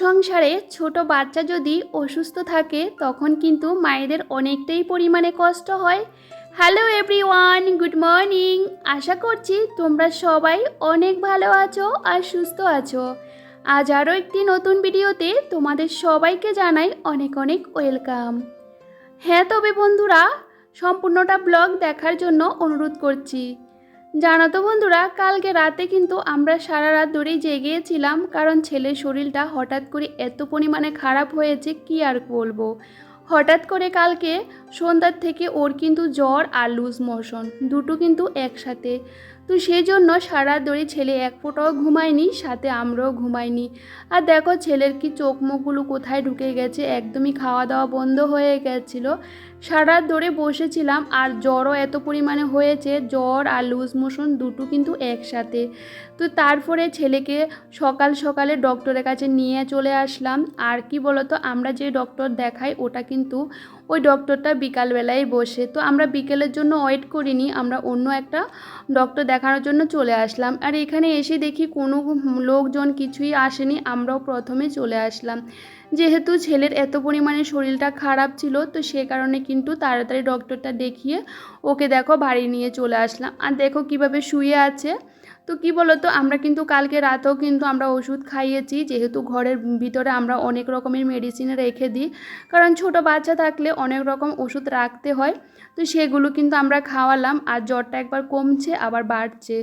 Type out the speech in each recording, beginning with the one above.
সংসারে ছোট বাচ্চা যদি অসুস্থ থাকে, তখন কিন্তু মায়েদের অনেকটাই পরিমাণে কষ্ট হয়। হ্যালো এভরিওয়ান গুড মর্নিং আশা করছি তোমরা সবাই অনেক ভালো আছো আর সুস্থ আছো। আজ আরও একটি নতুন ভিডিওতে তোমাদের সবাইকে জানাই অনেক অনেক ওয়েলকাম। হ্যাঁ তবে বন্ধুরা, সম্পূর্ণটা ব্লগ দেখার জন্য অনুরোধ করছি। জানো তো বন্ধুরা, কালকে রাতে কিন্তু আমরা সারা রাত ধরেই জেগেছিলাম, কারণ ছেলের শরীরটা হঠাৎ করে এত পরিমাণে খারাপ হয়েছে, কি আর বলব? হঠাৎ করে কালকে সন্ধ্যার থেকে ওর কিন্তু জ্বর আর লুজ মোশন দুটো কিন্তু একসাথে। তো সেই জন্য সারা ধরে ছেলে এক ফোঁটাও ঘুমায়নি, সাথে আমরাও ঘুমাইনি। আর দেখো ছেলের কি চোখ মুখগুলো কোথায় ঢুকে গেছে, একদমই খাওয়া দাওয়া বন্ধ হয়ে গেছিল। সারা ধরে বসেছিলাম আর জ্বরও এত পরিমাণে হয়েছে, জ্বর আর লুজ মোশন দুটো কিন্তু একসাথে। তো তারপরে ছেলেকে সকাল সকালে ডক্টরের কাছে নিয়ে চলে আসলাম। আর কি বলতো, আমরা যে ডক্টর দেখাই, ওটা কিন্তু ওই ডক্টরটা বিকালবেলায় বসে। তো আমরা বিকেলের জন্য ওয়েট করিনি, আমরা অন্য একটা ডক্টর দেখানোর জন্য চলে আসলাম। আর এখানে এসে দেখি কোনো লোকজন কিছুই আসেনি, আমরাও প্রথমে চলে আসলাম। যেহেতু ছেলের এত পরিমাণে শরীরটা খারাপ ছিল, তো সে কারণে কিন্তু তাড়াতাড়ি ডক্টরটা দেখিয়ে ওকে দেখো বাড়ি নিয়ে চলে আসলাম। আর দেখো কীভাবে শুয়ে আছে। তো কি বলতো, আমরা কিন্তু কালকে রাতেও কিন্তু আমরা ওষুধ খাইয়েছি, যেহেতু ঘরের ভিতরে আমরা অনেক রকমের মেডিসিন রেখে দিই। কারণ ছোট বাচ্চা থাকলে অনেক রকম ওষুধ রাখতে হয়, তো সেগুলো কিন্তু আমরা খাওয়ালাম। আর জ্বরটা একবার কমছে, আবার বাড়ছে।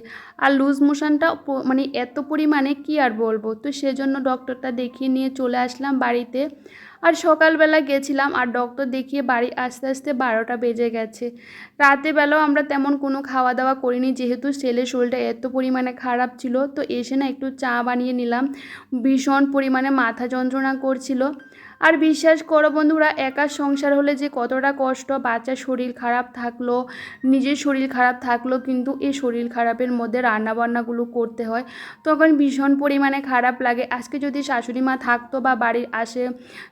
আর লুজ মোশনটা মানে এত পরিমাণে কি আর বলব? তো সেজন্য ডক্টরটা দেখিয়ে নিয়ে চলে আসলাম বাড়িতে। আর সকালবেলা গেছিলাম আর ডক্টর দেখিয়ে বাড়ি আস্তে আস্তে বারোটা বেজে গেছে। রাতেবেলাও আমরা তেমন কোনো খাওয়া দাওয়া করিনি, যেহেতু ছেলের শরীরটা এত পরিমাণে খারাপ ছিল, তো এসে না একটু চা বানিয়ে নিলাম। ভীষণ পরিমাণে মাথা যন্ত্রণা করছিল। আর বিশ্বাস করো বন্ধুরা, একা সংসার হলে যে কতটা কষ্ট, বাচ্চার শরীর খারাপ থাকল, নিজের শরীর খারাপ থাকল, কিন্তু এই শরীর খারাপের মধ্যে রান্নাবান্নাগুলো করতে হয়। তখন ভীষণ পরিমাণে খারাপ লাগে। আজকে যদি শাশুড়ি মা থাকতো বা বাড়ির আসে,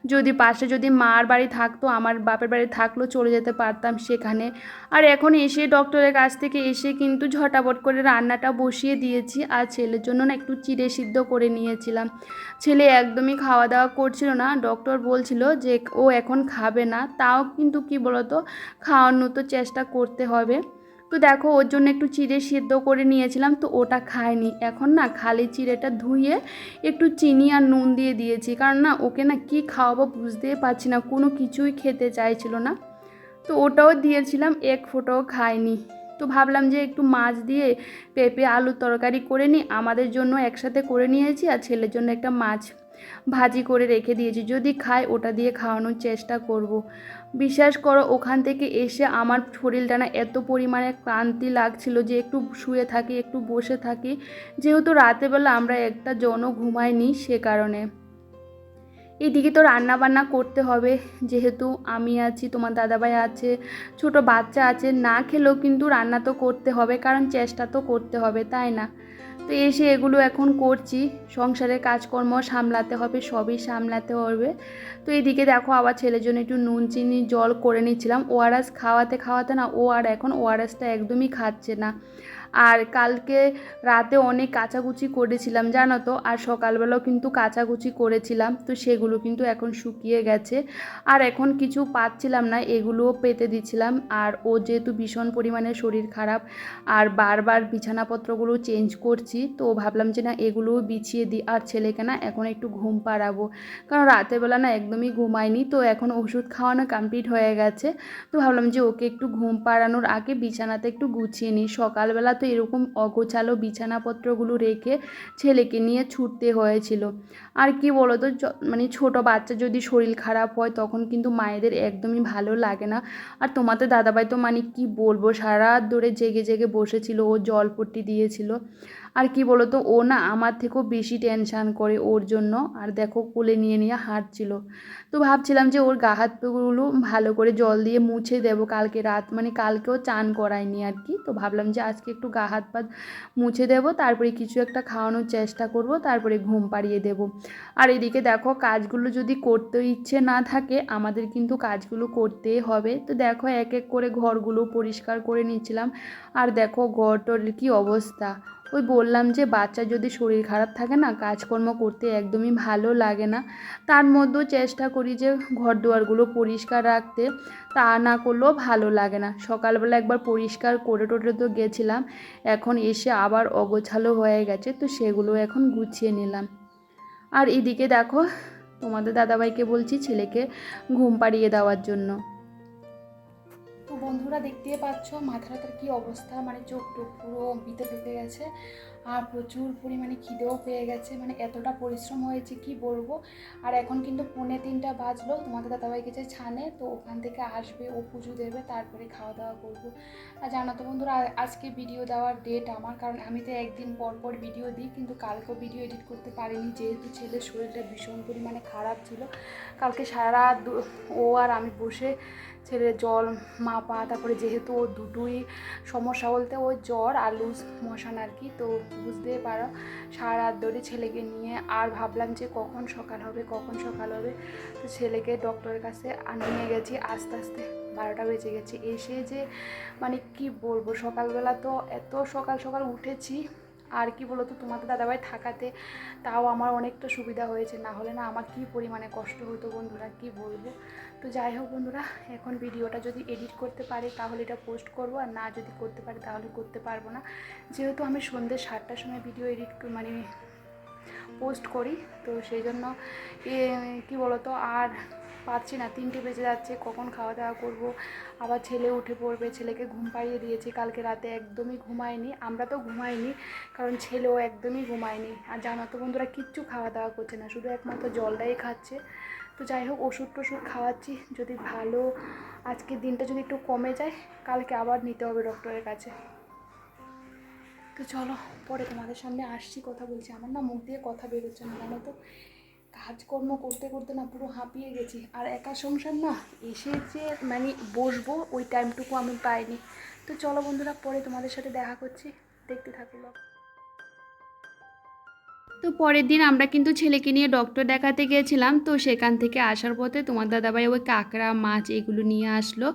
যদি পাশে যদি মার বাড়ি থাকতো, আমার বাপের বাড়ি থাকল, চলে যেতে পারতাম সেখানে। আর এখন এসে ডক্টরের কাছ থেকে এসে কিন্তু ঝটাপট করে রান্নাটা বসিয়ে দিয়েছি। আর ছেলের জন্য না একটু চিড়ে সিদ্ধ করে নিয়েছিলাম। ছেলে একদমই খাওয়া দাওয়া করছিল না। ডক্টর বলছিল যে ও এখন খাবে না, তাও কিন্তু কি বলতো খাওয়ানো তো চেষ্টা করতে হবে। তো দেখো, ওর জন্য একটু চিড়ে সিদ্ধ করে নিয়েছিলাম, তো ওটা খায়নি। এখন না খালি চিড়েটা ধুয়ে একটু চিনি আর নুন দিয়ে দিয়েছি, কারণ না ওকে না কি খাওয়াবো বুঝতেই পারছি না, কোনো কিছুই খেতে চাইছিল না। তো ওটাও দিয়েছিলাম, এক ফোঁটাও খায়নি। তো ভাবলাম যে একটু মাছ দিয়ে পেঁপে আলু তরকারি করে নিই, আমাদের জন্য একসাথে করে নিয়েছি আর ছেলের জন্য একটা মাছ ভাজি করে রেখে দিয়েছি। যদি খায় ওটা দিয়ে খাওয়ানোর চেষ্টা করব। বিশ্বাস করো, ওখান থেকে এসে আমার শরীরটা না এত পরিমাণে ক্লান্তি লাগছিল যে একটু শুয়ে থাকি, একটু বসে থাকি। যেহেতু রাতেবেলা আমরা একটা জন ঘুমাইনি সে কারণে। এদিকে তো রান্না বান্না করতে হবে। যেহেতু আমি আছি, তোমার দাদাভাই আছে, ছোট বাচ্চা আছে, না খেলেও কিন্তু রান্না তো করতে হবে, কারণ চেষ্টা তো করতে হবে, তাই না? তো এসে এগুলো এখন করছি। সংসারের কাজকর্ম সামলাতে হবে, সবই সামলাতে হবে। তো এদিকে দেখো আবার ছেলের জন্য একটু নুন, চিনি, জল করে নিচ্ছিলাম। ওআরএস খাওয়াতে খাওয়াতে না, ও আর এখন ওআরএসটা একদমই খাচ্ছে না। আর কালকে রাতে অনেক কাচাকুচি করেছিলাম, জানো তো? আর সকালবেলাও কিন্তু কাচাকুচি করেছিলাম, তো সেগুলো কিন্তু এখন শুকিয়ে গেছে। আর এখন কিছু পাচ্ছিলাম না, এগুলোও পেতে দিচ্ছিলাম। আর ও যেহেতু ভীষণ পরিমাণে শরীর খারাপ, আর বারবার বিছানাপত্রগুলো চেঞ্জ করছি, তো ভাবলাম যে না, এগুলোও বিছিয়ে দিই। আর ছেলেকে না, এখন একটু ঘুম পাড়াবো। কারণ রাতেরবেলা না, একদমই ঘুমায়নি, তো এখন ওষুধ খাওয়ানো কমপ্লিট হয়ে গেছে। তো ভাবলাম যে ওকে একটু ঘুম পাড়ানোর আগে বিছানাতে একটু গুছিয়ে নিই। সকালবেলা তো এরকম অগোছালো বিছানাপত্রগুলো রেখে ছেলেকে নিয়ে ছুটতে হয়েছিল। আর কি বলতো মানে ছোট বাচ্চা যদি শরীর খারাপ হয়, তখন কিন্তু মায়েদের একদমই ভালো লাগে না। আর তোমাদের দাদাভাই তো মানে কি বলব, সারা রাত ধরে জেগে জেগে বসেছিল, ও জলপট্টি দিয়েছিল। আর কি বলতো, ও না আমার থেকেও বেশি টেনশান করে ওর জন্য। আর দেখো কোলে নিয়ে নিয়ে হাঁটছিল। তো ভাবছিলাম যে ওর গা হাত পাগুলো ভালো করে জল দিয়ে মুছে দেবো কালকে রাত। মানে কালকেও চান করায়নি আর কি। তো ভাবলাম যে আজকে একটু গা হাত পা মুছে দেবো, তারপরে কিছু একটা খাওয়ানোর চেষ্টা করব, তারপরে ঘুম পাড়িয়ে দেবো। আর এদিকে দেখো কাজগুলো যদি করতে ইচ্ছে না থাকে, আমাদের কিন্তু কাজগুলো করতেই হবে। তো দেখো এক এক করে ঘরগুলো পরিষ্কার করে নিচ্ছিলাম। আর দেখো ঘরটর কী অবস্থা। ওই বললাম যে, বাচ্চা যদি শরীর খারাপ থাকে না, কাজকর্ম করতে একদমই ভালো লাগে না। তার মধ্যেও চেষ্টা করি যে ঘর দুয়ারগুলো পরিষ্কার রাখতে। তা না করলেও ভালো লাগে না। সকালবেলা একবার পরিষ্কার করে টোটে তো গেছিলাম, এখন এসে আবার অগোছালো হয়ে গেছে, তো সেগুলো এখন গুছিয়ে নিলাম। আর এদিকে দেখো, তোমাদের দাদাভাইকে বলছি ছেলেকে ঘুম পাড়িয়ে দেওয়ার জন্য। বন্ধুরা দেখতেই পাচ্ছ, মাথাটার কি অবস্থা? মানে চোখ টোক পুরো ভিতরে ঢুকে গেছে আর প্রচুর পরিমাণে খিদেও পেয়ে গেছে। মানে এতটা পরিশ্রম হয়েছে, কি বলব? আর এখন কিন্তু পৌনে তিনটা বাজলো, তোমাদের দাদাভাই গেছে ছানে, তো ওখান থেকে আসবে, ও পুজো দেবে, তারপরে খাওয়া দাওয়া করব। আর জানো তো বন্ধুরা, আজকে ভিডিও দেওয়ার ডেট আমার, কারণ আমি তো একদিন পর পর ভিডিও দিই, কিন্তু কালকেও ভিডিও এডিট করতে পারিনি, যেহেতু ছেলের শরীরটা ভীষণ পরিমাণে খারাপ ছিল। কালকে সারা ও আর আমি বসে ছেলের জল মাপা, তারপরে যেহেতু ও দুটোই সমস্যা বলতে ওই জ্বর আর লুজ মশান আর কি, তো বুঝতেই পারো। সারা রাত ধরে ছেলেকে নিয়ে আর ভাবলাম যে কখন সকাল হবে, কখন সকাল হবে। তো ছেলেকে ডক্টরের কাছে নিয়ে গেছি, আস্তে আস্তে বারোটা বেজে গেছে। এসে যে মানে কি বলব, সকালবেলা তো এত সকাল সকাল উঠেছি আর কি বলতো তোমাদের দাদাভাই থাকাতে তাও আমার অনেকটা সুবিধা হয়েছে। না হলে না আমার কি পরিমাণে কষ্ট হতো বন্ধুরা, কি বলব? তো যাই হোক বন্ধুরা, এখন ভিডিওটা যদি এডিট করতে পারি তাহলে এটা পোস্ট করব, আর না যদি করতে পারি তাহলে করতে পারব না। যেহেতু আমি সন্ধ্যে সাতটার সময় ভিডিও এডিট মানে পোস্ট করি, তো সেই জন্য কী বলতো, আর পাচ্ছি না, তিনটে বেজে যাচ্ছে, কখন খাওয়া দাওয়া করব? আবার ছেলে উঠে পড়বে, ছেলেকে ঘুম পাড়িয়ে দিয়েছি, কালকে রাতে একদমই ঘুমায়নি, আমরা তো ঘুমাইনি কারণ ছেলেও একদমই ঘুমায়নি। আর জানো তো বন্ধুরা, কিচ্ছু খাওয়া দাওয়া করছে না, শুধু একমাত্র জলটাই খাচ্ছে। তো যাই হোক, ওষুধ টষুধ খাওয়াচ্ছি, যদি ভালো আজকের দিনটা যদি একটু কমে যায়, কালকে আবার নিতে হবে ডক্টরের কাছে। তো চলো, পরে তোমাদের সামনে আসছি, কথা বলছি। আমার না মুখ দিয়ে কথা বেরোচ্ছে না, জানো তো? কাজকর্ম করতে করতে না পুরো হাঁপিয়ে গেছি। আর একা সংসার না, এসে যে মানে বসবো, ওই টাইমটুকু আমি পাইনি। তো চলো বন্ধুরা, পরে তোমাদের সাথে দেখা করছি। দেখতে থাকো ব্লগ। তো পরের দিন আমরা কিন্তু ছেলেকে নিয়ে ডক্টর দেখাতে গিয়েছিলাম তো সেখান থেকে আসার পথে তোমার দাদাভাই ওই কাঁকড়া, মাছ এগুলো নিয়ে আসলো।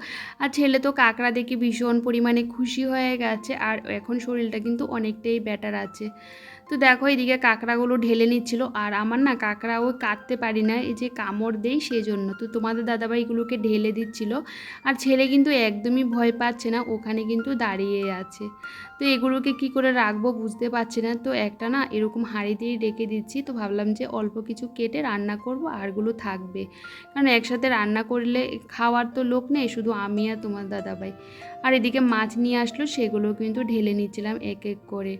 আর ছেলে তো কাঁকড়া দেখে ভীষণ পরিমাণে খুশি হয়ে গেছে। আর এখন শরীরটা কিন্তু অনেকটাই বেটার আছে। তো দেখো এদিকে কাঁকড়াগুলো ঢেলে নিচ্ছিল। আর আমার না কাঁকড়া ওই কাটতে পারি না, এই যে কামড় দেই সেই জন্য তো তোমাদের দাদাভাইগুলোকে ঢেলে দিচ্ছিল। আর ছেলে কিন্তু একদমই ভয় পাচ্ছে না, ওখানে কিন্তু দাঁড়িয়ে আছে। তো এগুলোকে কি করে রাখব বুঝতে পারছি না। তো একটা না এরকম হাঁড়িতেই রেখে দিচ্ছি। তো ভাবলাম যে অল্প কিছু কেটে রান্না করব, আরগুলো থাকবে। কারণ একসাথে রান্না করলে খাওয়ার তো লোক নেই, শুধু আমি আর তোমার দাদাভাই। আর এদিকে মাছ নিয়ে আসলো, সেগুলো কিন্তু ঢেলে নিচ্ছিলাম এক এক করে।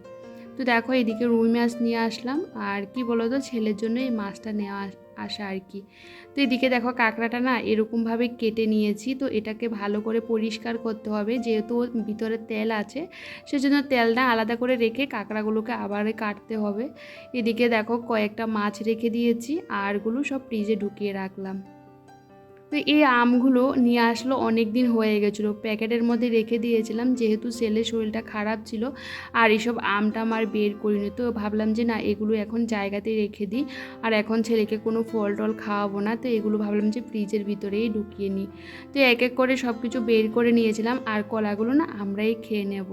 তো দেখো এদিকে রুই মাছ নিয়ে আসলাম। আর কি বলো তো ছেলের জন্য এই মাছটা নেওয়া আসা আর কি। তো এদিকে দেখো কাঁকড়াটা না এরকমভাবে কেটে নিয়েছি। তো এটাকে ভালো করে পরিষ্কার করতে হবে। যেহেতু ভিতরে তেল আছে, সেজন্য তেলটা আলাদা করে রেখে কাঁকড়াগুলোকে আবার কাটতে হবে। এদিকে দেখো কয়েকটা মাছ রেখে দিয়েছি। আরগুলো সব ফ্রিজে ঢুকিয়ে রাখলাম। তো এই আমগুলো নিয়ে আসলো অনেক দিন হয়ে গেছিল। প্যাকেটের মধ্যে রেখে দিয়েছিলাম, যেহেতু ছেলের শরীরটা খারাপ ছিল আর এইসব আমটা আমার বের করিনি। তো ভাবলাম যে না, এগুলো এখন জায়গাতে রেখে দিই। আর এখন ছেলেকে কোনো ফল টল খাওয়াবো না, তো এগুলো ভাবলাম যে ফ্রিজের ভিতরেই ঢুকিয়ে নিই। তো এক এক করে সব কিছু বের করে নিয়েছিলাম আর কলাগুলো না আমরাই খেয়ে নেব।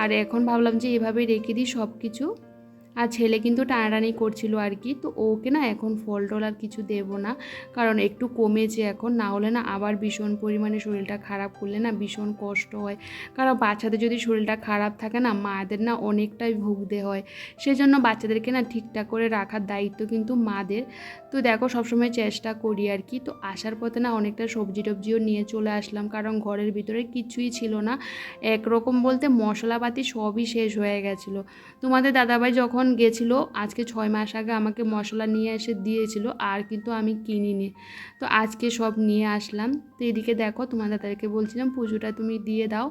আর এখন ভাবলাম যে এভাবেই রেখে দিই সব কিছু আর ছেলে কিন্তু টানাটানি করছিল আর কি। তো ওকে না এখন ফল টল আর কিছু দেবো না, কারণ একটু কমেছে এখন। না হলে না আবার ভীষণ পরিমাণে শরীরটা খারাপ করলে না ভীষণ কষ্ট হয়। কারণ বাচ্চাদের যদি শরীরটা খারাপ থাকে না, মাদের না অনেকটাই ভুগতে হয়। সেজন্য বাচ্চাদেরকে না ঠিকঠাক করে রাখার দায়িত্ব কিন্তু মাদের। তো দেখো সবসময় চেষ্টা করি আর কি। তো আসার পথে না অনেকটা সবজি টবজিও নিয়ে চলে আসলাম, কারণ ঘরের ভিতরে কিছুই ছিল না। একরকম বলতে মশলাপাতি সবই শেষ হয়ে গেছিল। তোমাদের দাদাভাই যখন গেছিল। আজকে ছয় মাস আগে আমাকে মশলা নিয়ে এসে দিয়েছিল, আর কিন্তু আমি কিনিনি। তো আজকে সব নিয়ে আসলাম। তো এদিকে দেখো তোমার দাদাকে বলছিলাম পুজোটা তুমি দিয়ে দাও।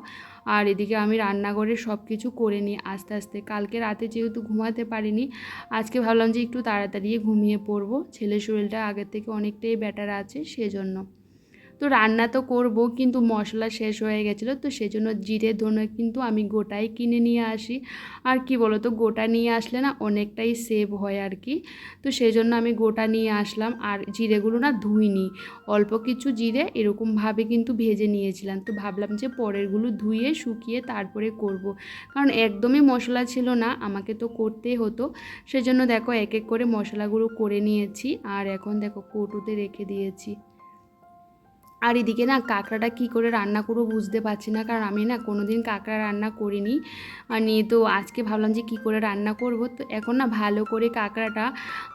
আর এদিকে আমি রান্নাঘরে সব কিছু করে নিই আস্তে আস্তে। কালকে রাতে যেহেতু ঘুমাতে পারিনি, আজকে ভাবলাম যে একটু তাড়াতাড়ি ঘুমিয়ে পড়ব। ছেলের শরীরটা আগের থেকে অনেকটাই বেটার আছে, সেজন্য। তো রান্না তো করব, কিন্তু মশলা শেষ হয়ে গেছিল, তো সেজন্য জিরে ধনে কিন্তু আমি গোটাই কিনে নিয়ে আসি। আর কি বলো তো গোটা নিয়ে আসলে না অনেকটাই সেভ হয় আর কি। তো সেই জন্য আমি গোটা নিয়ে আসলাম, আর জিরেগুলো না ধুইনি। অল্প কিছু জিরে এরকমভাবে কিন্তু ভেজে নিয়েছিলাম, তো ভাবলাম যে পরেরগুলো ধুয়ে, শুকিয়ে তারপরে করব। কারণ একদমই মশলা ছিল না, আমাকে তো করতেই হতো। সেজন্য দেখো, এক এক করে মশলাগুলো করে নিয়েছি, আর এখন দেখো কৌটোতে রেখে দিয়েছি। আর এদিকে না কাঁকড়াটা কী করে রান্না করব বুঝতে পারছি না। কারণ আমি না কোনো দিন কাঁকড়া রান্না করিনি। মানে তো আজকে ভাবলাম যে কী করে রান্না করব। তো এখন না ভালো করে কাঁকড়াটা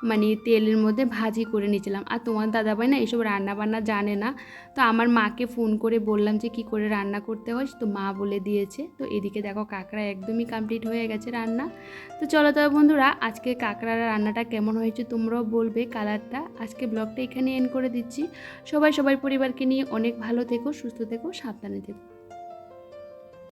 মানে তেলের মধ্যে ভাজি করে নিয়েছিলাম। আর তোমার দাদাভাই না এসব রান্না বান্না জানে না। তো আমার মাকে ফোন করে বললাম যে কী করে রান্না করতে হয়। তো মা বলে দিয়েছে। তো এদিকে দেখো কাঁকড়া একদমই কমপ্লিট হয়ে গেছে রান্না। তো চলো তবে বন্ধুরা আজকে কাঁকড়ার রান্নাটা কেমন হয়েছে তোমরাও বলবে কালারটা আজকে ব্লগটা এখানে এন্ড করে দিচ্ছি। সবাই সবার পরিবারকে নিয়ে অনেক ভালো থেকো সুস্থ থেকো সাবধানে থেকো।